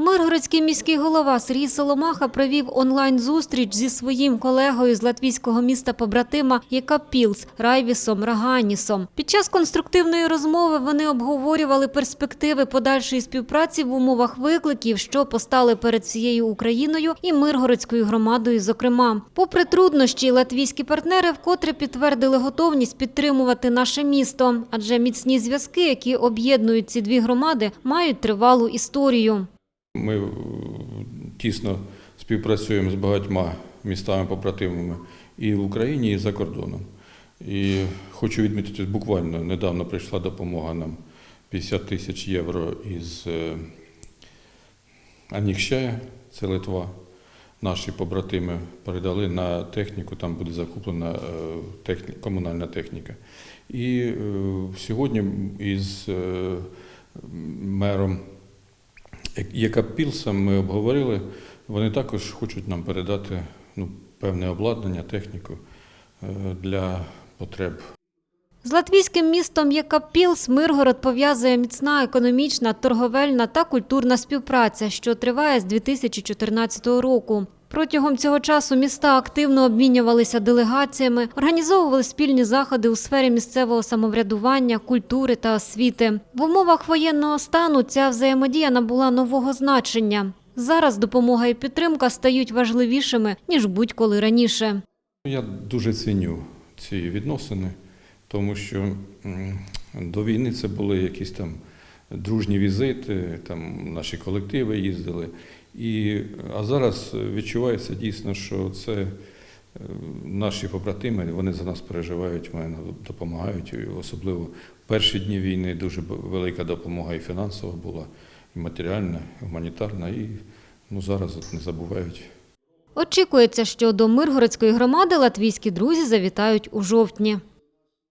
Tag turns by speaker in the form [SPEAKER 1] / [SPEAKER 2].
[SPEAKER 1] Миргородський міський голова Сергій Соломаха провів онлайн-зустріч зі своїм колегою з латвійського міста побратима Єкапілс Райвісом Раганісом. Під час конструктивної розмови вони обговорювали перспективи подальшої співпраці в умовах викликів, що постали перед всією Україною і Миргородською громадою. Зокрема, попри труднощі, латвійські партнери вкотре підтвердили готовність підтримувати наше місто, адже міцні зв'язки, які об'єднують ці дві громади, мають тривалу історію.
[SPEAKER 2] Ми е, тісно співпрацюємо з багатьма містами-побратимами і в Україні, і за кордоном. І хочу відмітити, буквально недавно прийшла допомога нам 50 тисяч євро із е, Анікщая, це Литва. Наші побратими передали на техніку, там буде закуплена е, техні- комунальна техніка. І сьогодні із мером яка Пілсом ми обговорили, вони також хочуть нам передати ну, певне обладнання, техніку е, для потреб
[SPEAKER 1] З латвійським містом Єкапілс Миргород пов'язує міцна економічна, торговельна та культурна співпраця, що триває з 2014 року. Протягом цього часу міста активно обмінювалися делегаціями, організовували спільні заходи у сфері місцевого самоврядування, культури та освіти. В умовах воєнного стану ця взаємодія набула нового значення. Зараз допомога і підтримка стають важливішими ніж будь-коли раніше.
[SPEAKER 2] Я дуже ціню ці відносини, тому що до війни це були якісь там дружні візити, там наші колективи їздили. І, а зараз відчувається дійсно, що це е, наші побратими, вони за нас переживають, вони допомагають. Особливо в перші дні війни дуже велика допомога і фінансова була, і матеріальна, і гуманітарна, і ну, зараз от не забувають.
[SPEAKER 1] Очікується, що до Миргородської громади латвійські друзі завітають у жовтні.